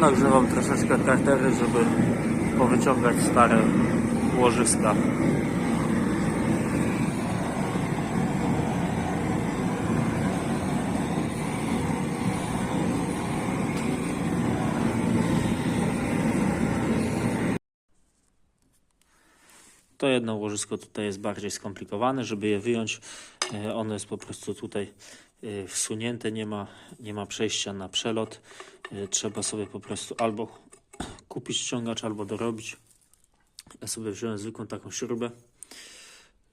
Nagrzewam troszeczkę kartery, żeby powyciągać stare łożyska. To jedno łożysko tutaj jest bardziej skomplikowane, żeby je wyjąć. e, Ono jest po prostu tutaj wsunięte, nie ma, nie ma przejścia na przelot. E, Trzeba sobie po prostu albo kupić ściągacz, albo dorobić. Ja sobie wziąłem zwykłą taką śrubę,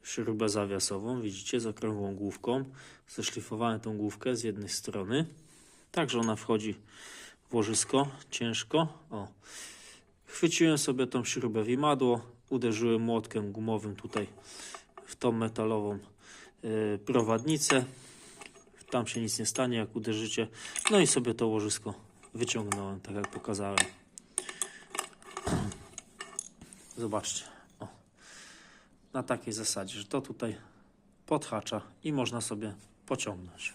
śrubę zawiasową, widzicie, z okrągłą główką. Zeszlifowałem tą główkę z jednej strony, tak, że ona wchodzi w łożysko, ciężko. O. Chwyciłem sobie tą śrubę w imadło, uderzyłem młotkiem gumowym tutaj w tą metalową y, prowadnicę. Tam się nic nie stanie, jak uderzycie. No i sobie to łożysko wyciągnąłem, tak jak pokazałem. Zobaczcie. O. Na takiej zasadzie, że to tutaj podhacza i można sobie pociągnąć.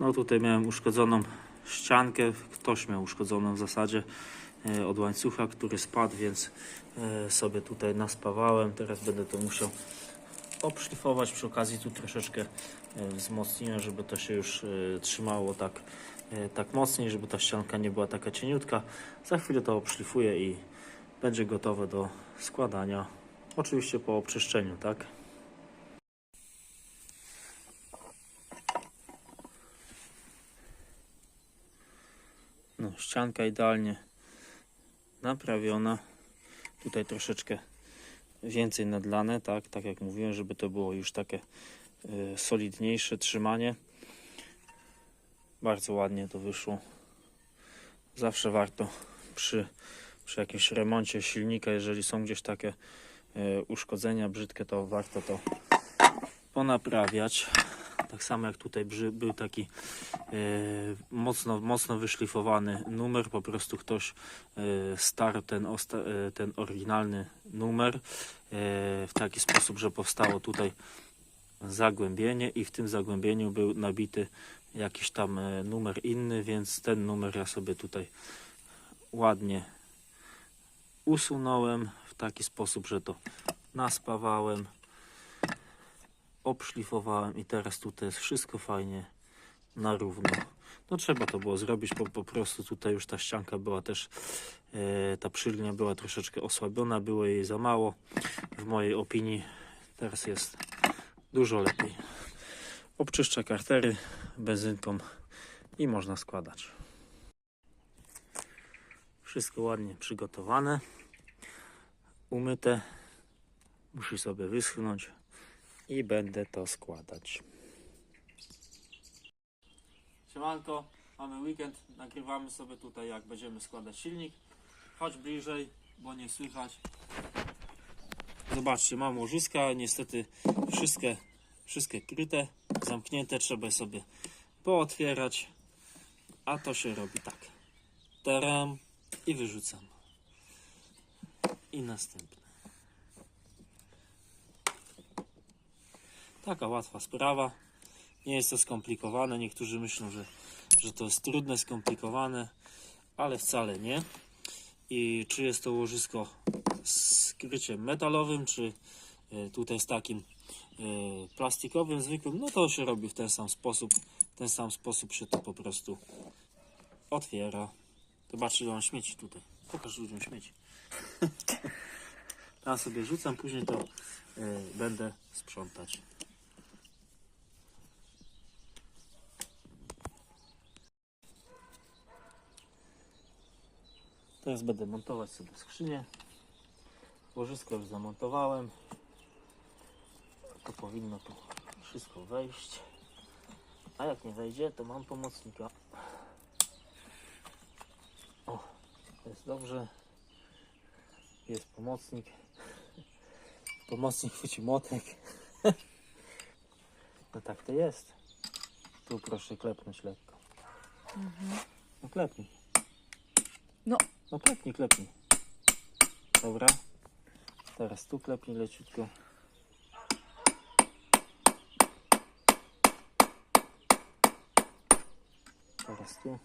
No tutaj miałem uszkodzoną ściankę, ktoś miał uszkodzoną w zasadzie e, od łańcucha, który spadł, więc e, sobie tutaj naspawałem. Teraz będę to musiał obszlifować. Przy okazji tu troszeczkę e, wzmocniłem, żeby to się już e, trzymało tak, e, tak mocniej, żeby ta ścianka nie była taka cieniutka. Za chwilę to obszlifuję i będzie gotowe do składania. Oczywiście po obczyszczeniu, tak? No, ścianka idealnie naprawiona. Tutaj troszeczkę więcej nadlane, tak, tak jak mówiłem, żeby to było już takie y, solidniejsze trzymanie. Bardzo ładnie to wyszło. Zawsze warto przy, przy jakimś remoncie silnika, jeżeli są gdzieś takie y, uszkodzenia brzydkie, to warto to ponaprawiać. Tak samo jak tutaj był taki e, mocno, mocno wyszlifowany numer, po prostu ktoś e, starł ten, e, ten oryginalny numer e, w taki sposób, że powstało tutaj zagłębienie i w tym zagłębieniu był nabity jakiś tam e, numer inny, więc ten numer ja sobie tutaj ładnie usunąłem w taki sposób, że to naspawałem obszlifowałem i teraz tutaj jest wszystko fajnie na równo. No trzeba to było zrobić, bo po prostu tutaj już ta ścianka była też, e, ta przylinia była troszeczkę osłabiona, było jej za mało w mojej opinii. Teraz jest dużo lepiej. Obczyszczę kartery benzynką i można składać. Wszystko ładnie przygotowane, umyte. Musi sobie wyschnąć i będę to składać. Siemanko, mamy weekend, nagrywamy sobie tutaj jak będziemy składać silnik. Chodź bliżej, bo nie słychać. Zobaczcie, mam łożyska, niestety wszystkie, wszystkie kryte, zamknięte, trzeba sobie pootwierać. A to się robi tak. Teram i wyrzucam. I następne. Taka łatwa sprawa. Nie jest to skomplikowane. Niektórzy myślą, że, że to jest trudne, skomplikowane, ale wcale nie. I czy jest to łożysko z kryciem metalowym, czy e, tutaj z takim e, plastikowym, zwykłym, no to się robi w ten sam sposób. W ten sam sposób się to po prostu otwiera. Zobaczcie, ile mam śmieci tutaj. Pokaż ludziom śmieci. Ja sobie rzucam, później to e, będę sprzątać. Teraz będę montować sobie skrzynię. Łożysko już zamontowałem. To powinno tu wszystko wejść. A jak nie wejdzie, to mam pomocnika. O, jest dobrze. Jest pomocnik. Pomocnik chwyci młotek. No tak to jest. Tu proszę klepnąć lekko. No klepnij. No. No klepnij, klepnij. Dobra. Teraz tu klepnij leciutko. Teraz tu.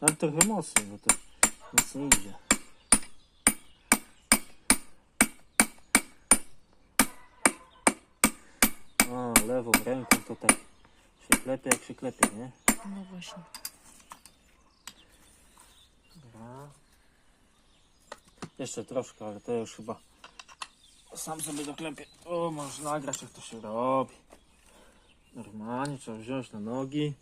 Ale trochę mocniej, bo to nic nie idzie. O, lewą ręką to tak się klepie jak się klepie, nie? No właśnie. Dobra. Jeszcze troszkę, ale to już chyba sam sobie doklepię. O, możesz nagrać jak to się robi. Normalnie trzeba wziąć na nogi.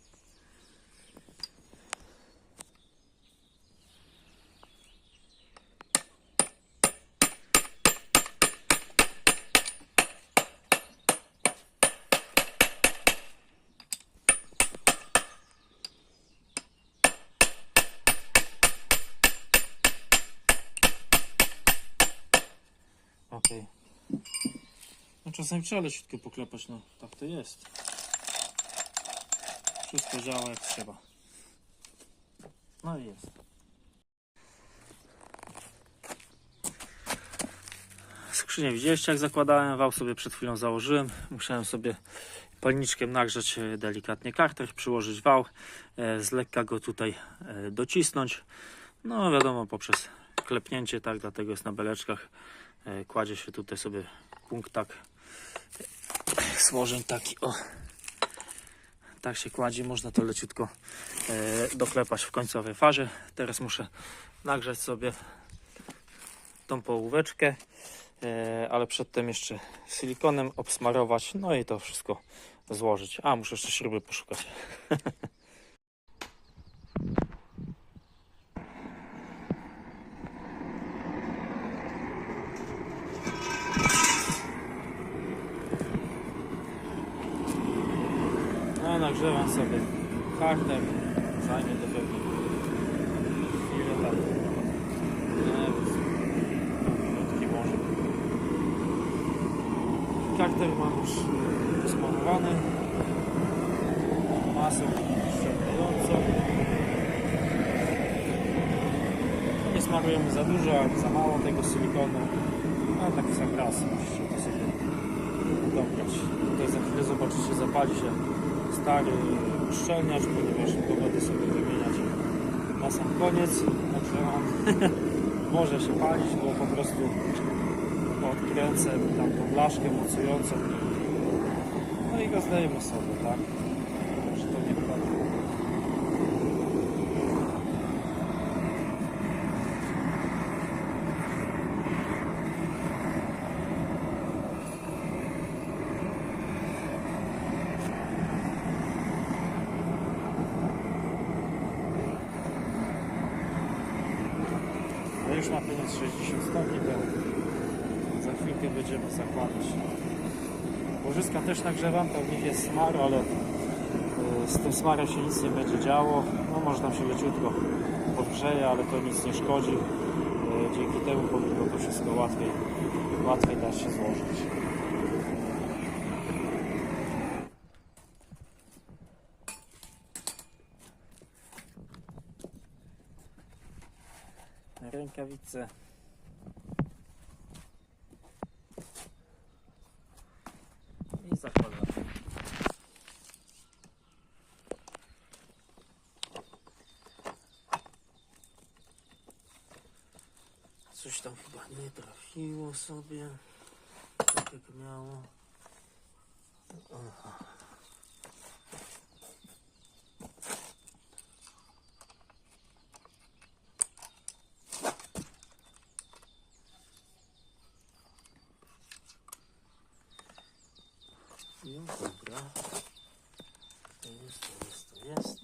Okej. No czasem trzeba leciutko poklepać, no tak to jest. Wszystko działa jak trzeba. No i jest. Skrzynię widzieliście jak zakładałem, wał sobie przed chwilą założyłem. Musiałem sobie palniczkiem nagrzać e, delikatnie karter, przyłożyć wał, e, z lekka go tutaj e, docisnąć. No wiadomo poprzez klepnięcie, tak, dlatego jest na beleczkach. Kładzie się tutaj sobie punkt tak złożeń taki o tak się kładzie, można to leciutko e, doklepać w końcowej fazie. Teraz muszę nagrzać sobie tą połóweczkę, e, ale przedtem jeszcze silikonem obsmarować, no i to wszystko złożyć. A, muszę jeszcze śruby poszukać. No, nagrzewam sobie kartę. Zajmie to pewnie chwilę krótki może. Karter mam już smarowany. Masę ściągającą. Nie smarujemy za dużo, za mało tego silikonu. A tak w sam raz to sobie dobrać. Tutaj za chwilę zobaczycie, zapali się stary uszczelniacz, ponieważ go będę sobie wymieniać na sam koniec. Także on może się palić, bo po prostu odkręcę tam tą blaszkę mocującą. No i go zdajemy sobie, tak? Że to nie wpadnie. No już ma koniec 60 stopni, to za chwilkę będziemy zakładać. Łożyska też nagrzewam, nich jest smar, ale e, z tym smarem się nic nie będzie działo. No może tam się leciutko podgrzeje, ale to nic nie szkodzi. E, Dzięki temu powinno to wszystko łatwiej, łatwiej da się złożyć. Rękawice. I zakładamy. Coś tam chyba nie trafiło sobie. Tak jak miało. Aha. No dobra. To jest, to jest, to jest.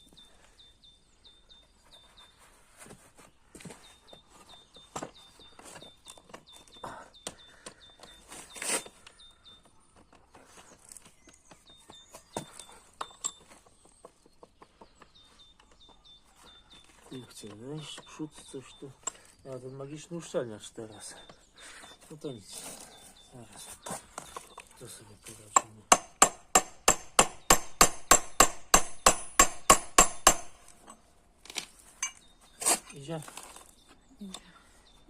Nie chcę wejść, przód coś tu. Ja ten magiczny uszczelniacz teraz. No to nic. Zaraz. To sobie poradzimy. Idzie? Idzie.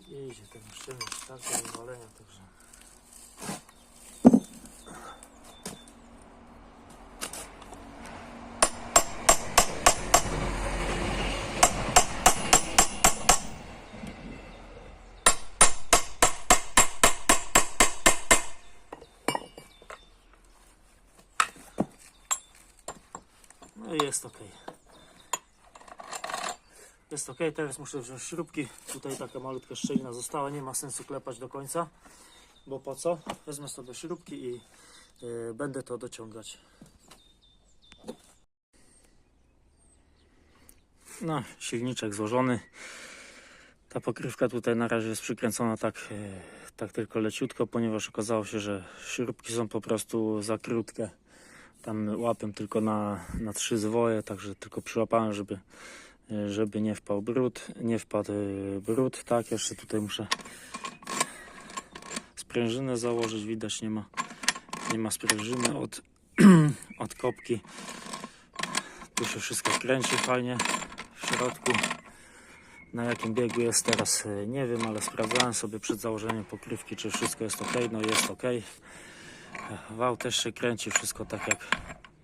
Idzie ten szczeniec, tak do walenia, także... No jest okej. Okay. Jest ok, teraz muszę wziąć śrubki. Tutaj taka malutka szczelina została, nie ma sensu klepać do końca. Bo po co? Wezmę sobie śrubki i y, będę to dociągać. No, silniczek złożony. Ta pokrywka tutaj na razie jest przykręcona tak, e, tak tylko leciutko, ponieważ okazało się, że śrubki są po prostu za krótkie. Tam łapem tylko na, na trzy zwoje, także tylko przyłapałem, żeby, żeby nie wpadł brud, nie wpadł e, brud. Tak, jeszcze tutaj muszę sprężynę założyć, widać nie ma, nie ma sprężyny od, od kopki. Tu się wszystko kręci fajnie w środku. Na jakim biegu jest teraz e, nie wiem, ale sprawdzałem sobie przed założeniem pokrywki, czy wszystko jest ok. No jest ok. Wał też się kręci, wszystko tak jak,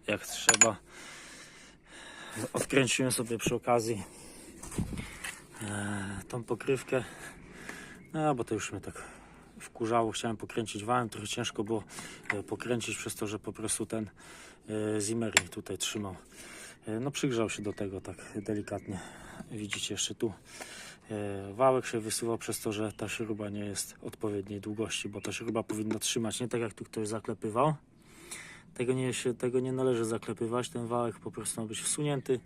jak trzeba. Odkręciłem sobie przy okazji e, tą pokrywkę. No bo to już mnie tak wkurzało. Chciałem pokręcić wałem, trochę ciężko było e, pokręcić przez to, że po prostu ten e, Zimmer mi tutaj trzymał. No przygrzał się do tego tak delikatnie. Widzicie jeszcze tu wałek się wysuwał przez to, że ta śruba nie jest odpowiedniej długości, bo ta śruba powinna trzymać, nie tak jak tu ktoś zaklepywał. Tego nie, się, tego nie należy zaklepywać, ten wałek po prostu ma być wsunięty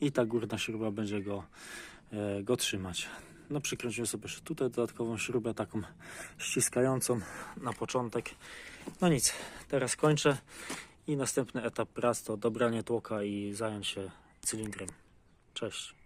i ta górna śruba będzie go, e, go trzymać. No przykręciłem sobie jeszcze tutaj dodatkową śrubę taką ściskającą na początek. No nic, teraz kończę i następny etap prac to dobranie tłoka i zająć się cylindrem. Cześć.